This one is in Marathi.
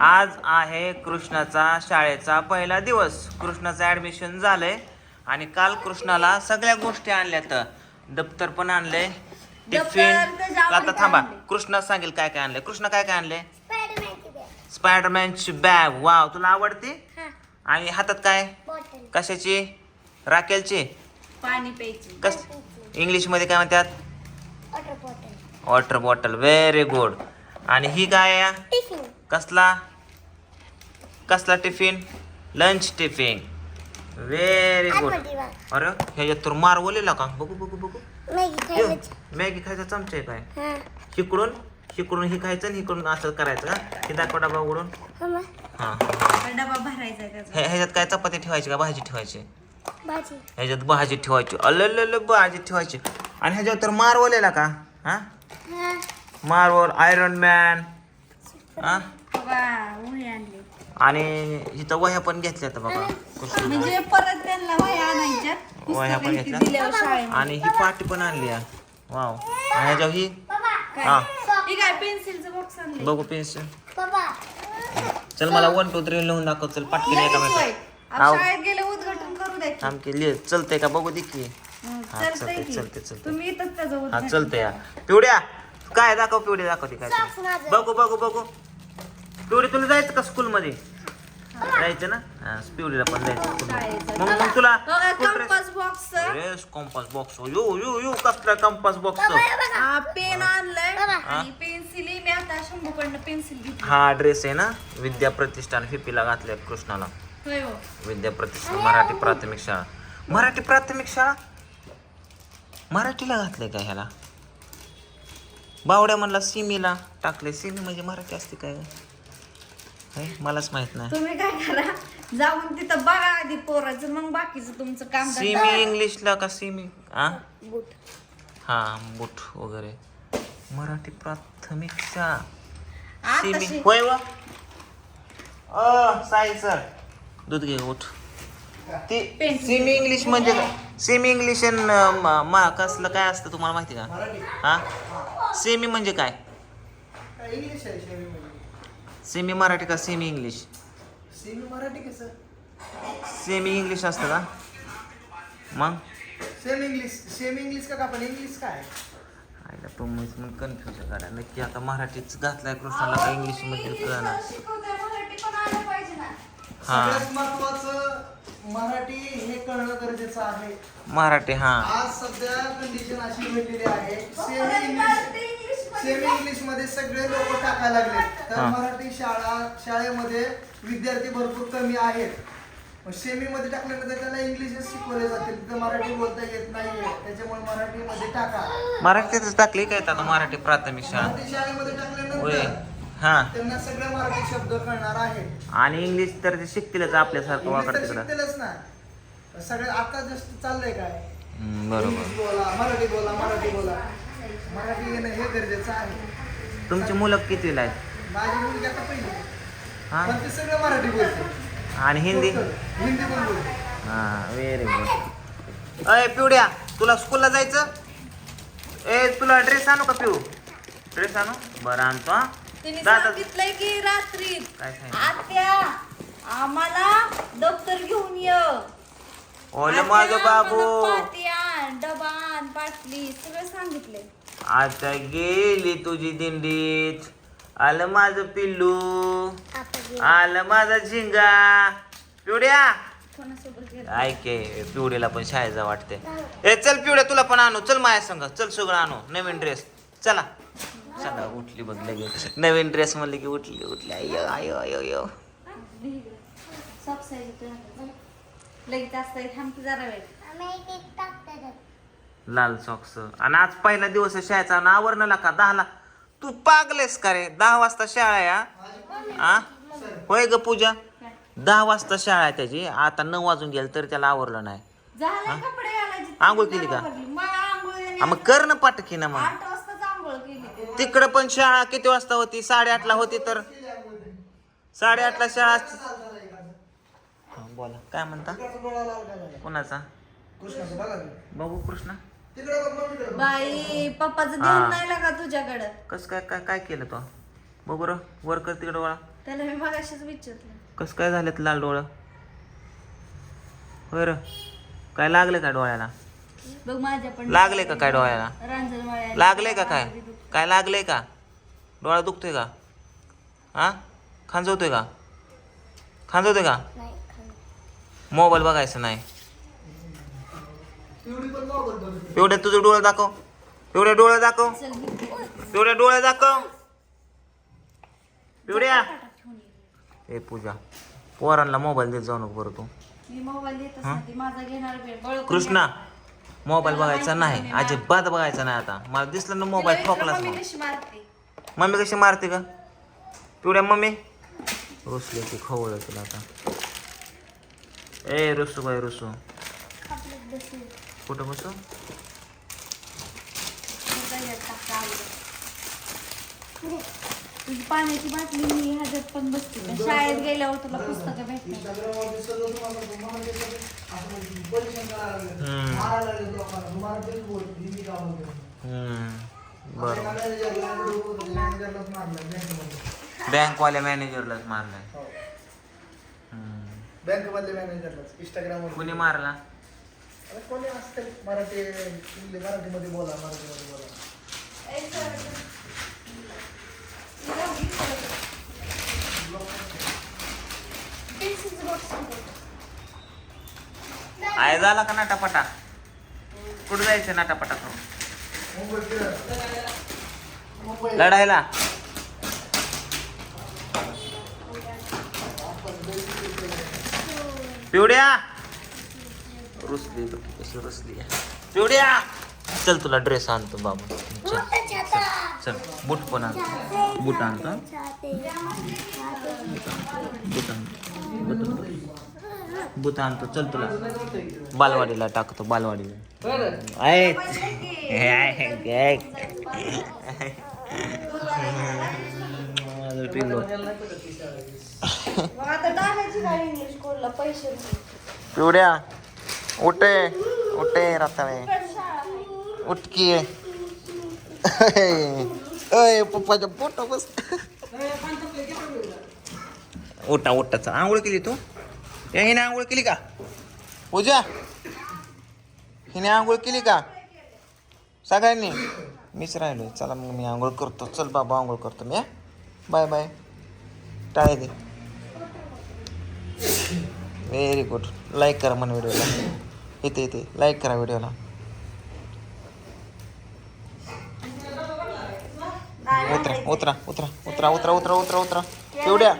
आज आहे कृष्णाचा शाळेचा पहिला दिवस. कृष्णाचं ऍडमिशन झालंय आणि काल कृष्णाला सगळ्या गोष्टी आणल्यात. दप्तर पण आणलंय टिफिन आता थांबा. कृष्णा सांगेल काय काय आणलंय. कृष्णा काय काय आणलंय? स्पायडरमॅनची बॅग स्पायडरमॅनची बॅग वाव तुला आवडते? हा. आणि हातात काय? बॉटल कशाची? राखेलची? पाणी प्यायची. कस इंग्लिशमध्ये काय म्हणतात? Water bottle water bottle very good आणि ही काय आहे? टिफिन कसला? कसला tiffin? Lunch tiffin. Very good. अरे ह्याच्यात तर मारवलेला का? बघू बघू बघू. मॅगी यो, खायचं मॅगी खायचा चमचा आहे काय? हा. शिकडून शिकडून ही खायचं आणि इकडून असं करायचं का हे दाखवा डबा उघडून. हा. हा. डबा भरायचा हे- ह्याच्यात काय चपाती ठेवायची का भाजी ठेवायची? भाजी. ह्याच्यात भाजी ठेवायची. अल्ल भाजी ठेवायची. आणि ह्याच्यावर तर मारवलेला का? हा? हा. मार्वल आयरन मॅन हा? आणि इथं वह्या पण घेतल्या तर बघा कृष्ण म्हणजे परत त्यांना वही आणायच्या. वह्या पण घेतल्या. आणि ही पाटी पण आणली. वाव. आणि ह्याच्यावर ही? हा. ही बघू पेन्सिल. चल मला वन टू थ्री लिहून दाखव. चल पाटकी एका मिनिटात आव. शाळेत गेले उद्घाटन करू द्या की. आमकी लिह. चलते का? बघू दे की. हं, चलते, की. चलते, चलते. तुम्ही इथंच त्याचं हा चलते या पिवड्या काय दाखव पिवडी दाखवते काय. बघू बघू बघू. पिवडी तुला जायचं का स्कूल मध्ये जायचं ना? हा पिवडीला पण जायचं school. मग मग तुला कंपास बॉक्स कंपास बॉक्स यो यो यो कसला कंपास बॉक्स हे पेन आणलंय. आणि पेन्सिल मी आता शंभूकडनं पेन्सिल घेतली. हा ड्रेस आहे ना? विद्या प्रतिष्ठान फिपीला घातल्या कृष्णाला. होय हो. विद्या प्रतिष्ठान मराठी प्राथमिक शाळा. मराठी प्राथमिक शाळा? मराठीला घातले का ह्याला? बावड्या म्हणला सिमीला टाकले सिमी म्हणजे मराठी असते काय? मलाच माहीत नाही. तुम्ही काय करा? जाऊन तिथं बघा आधी पोराचं मग बाकीचं तुमचं काम. सिमी इंग्लिशला का सिमी हा बूट हा बूट वगैरे. मराठी प्राथमिक शाळा सिमी होय व. अ साई सर. दूध घे उठ. ती Pencil. सेमी इंग्लिश म्हणजे काय? सेमी इंग्लिश म- म- कसलं काय असतं तुम्हाला माहिती का? हा? सेमी म्हणजे काय? इंग्लिश आहे सेमी सेमी मराठी का सेमी इंग्लिश सेमी मराठी कसं सेमी इंग्लिश असतं का? मग? सेम इंग्लिश सेम इंग्लिश का आपण इंग्लिश काय? आईला तो मग कन्फ्युज करा नक्की आता मराठीच घातलाय कृष्णाला का इंग्लिशमध्ये कळणार. शिकवताय मराठी पण आलं पाहिजे ना. हा. सगळ्यात महत्वाचं मराठी हे कळणं गरजेचं आहे. मराठी हा. आज सध्या कंडिशन अशी भेटलेली आहे. सेमी इंग्लिश सेमी इंग्लिशमध्ये सगळे लोक टाकायला लागले. तर हा. मराठी शाळा शाळेमध्ये विद्यार्थी भरपूर कमी आहेत. सेमी मध्ये टाकल्यानंतर त्यांना इंग्लिशच शिकवले जातील. तिथं मराठी बोलता येत नाहीये. त्याच्यामुळे मराठीमध्ये टाका. मराठीतच टाकली काय आता मराठी प्राथमिक शाळा? मराठी शाळेमध्ये होय. टाकल्यानंतर हा. त्यांना सगळे मराठी शब्द कळणार आहेत. आणि इंग्लिश तर ते शिकतीलच आपल्यासारखं इंग्लिश वाकड तर तिकडं. शिकतेलच ना. सगळे आता जस्ट चाललंय काय? हम्म, बरोबर. इंग्लिश बोला मराठी बोला मराठी बोला. मराठी येणं हे गरजेचं आहे. तुमची मुलं कितवीला आहेत? माझी मुलगी आता पहिली. हा? पण ते सगळं मराठी बोलते. आणि हिंदी? हिंदी पण बोलते. हा व्हेरी गुड अय पिवड्या तुला स्कूलला जायचं? ए तुला ड्रेस आणू का पिऊ? ड्रेस आणू? बरं आणतो हा. दादा सांगितलंय की रात्री. काय सांगितलं? आत्या आम्हाला दप्तर घेऊन ये. ओले माझं बाबू. बाटली सगळं सांगितलंय. आता गेली तुझी दिंडीत. आलं माझं पिल्लू. आलं माझा झिंगा. पिवड्या. कोणासोबत गेलं? ऐके पिवडीला पण शाळेचा वाटते ए चल पिवड्या तुला पण आणू. चल माझ्या संग. चल सगळं आणू. नवीन ड्रेस चला. चला उठली बघ लगेच. नवीन ड्रेस म्हणले की उठली उठली. अयो अयो अयो अयो. लगेच असतं थांब की जरा वेळ. आम्ही एक एक टाकतात लाल सॉक्स आणि आज पहिला दिवस आहे शाळेचा आणि आवरणला का दहाला तू पागलेस का रे? दहा वाजता शाळा आहे हा? आ होय ग पूजा? दहा वाजता शाळा आहे त्याची. आता नऊ वाजून गेल तर त्याला आवरलं नाही. झालं कपडे घालायचे आंघोळ केली का? हा, मग कर ना पाटकी ना मग. तिकडं पण शाळा किती वाजता होती? साडेआठला होती तर. साडेआठला शाळा असते हा, बोला काय म्हणता? कोणाचा? कृष्णाचं बघा तुम्ही. बघू कृष्णा. तिकडे बघ मम्मीकडे. बाई पप्पाचं. देऊन नाही लागा तुझ्याकडं. कस काय काय काय केलं तो? बघू र वर कर तिकडं वळा त्याला मी मगाशीच विचारलं. कसं काय झालेत लाल डोळं? होय र. काय लागले का डोळ्याला? बघ माझ्या पण लागले का काय डोळ्याला रांजण लागले का काय? काय लागले का? डोळा दुखतोय का? हा? खांजवतोय का? खांजवतोय का? मोबाईल बघायचं नाही. एवढी पण मोबाईल बघत एवढे तुझे डोळे दाखव. एवढे डोळे दाखव. चल मी एवढे डोळे दाखव. पिवड्या ए पूजा. पोरांना मोबाईल देत जाऊ नको बरं तू. मी मोबाईल देतच नाही ती माझा घेणार वेळ बळ कृष्णा मोबाईल बघायचा नाही. अजिबात बघायचा नाही आता. मला दिसलं ना मोबाईल ठोकलाच मम्मी मग कशी मारते? मम्मी कशी मारते का पिवड्या मम्मी? रुसले की खवळ तुला आता. ए रुसू बाई रुसू. कुठं बस पाण्याची बाटली मी ह्याच्यात पण बसते. शाळेत गेल्यावर तुला पुस्तकं भेटतात बँकवाल्या मॅनेजरलाच मारलाय. हम्म. मॅनेजरला इंस्टाग्राम कुणी मारला? कोणी असते मराठी मराठीमध्ये बोला मराठीमध्ये बोला. आय झाला का नाटापटा? कुठं जायचं नाटापटा तो लढायला. पिवड्या. रुसली बघ कशी रुसली पिवड्या! चल तुला ड्रेस आणतो बाबा. चल चल बूट पण आणतो बूट आणतो? बूट आणतो बूट आणतो. चल तुला. बालवाडीला टाकतो बालवाडीला. आहे. पिवड्या! उठे उठे रताळे उठकी. अय पप्पाच्या पोट बस. उठा उठा आंघोळ केली तू? या हिने आंघोळ केली का? पूजा हिने आंघोळ केली का? सगळ्यांनी? मीच राहिलोय. चला मग मी आंघोळ करतो. चल बाबा आंघोळ करतो मी बाय बाय. टाळे दे. व्हेरी गुड लाईक करा मन व्हिडिओला. इथे इथे लाईक करा व्हिडिओला उतरा उतरा उतरा उतरा उतरा उतरा उतरा उतरा. एवढ्या?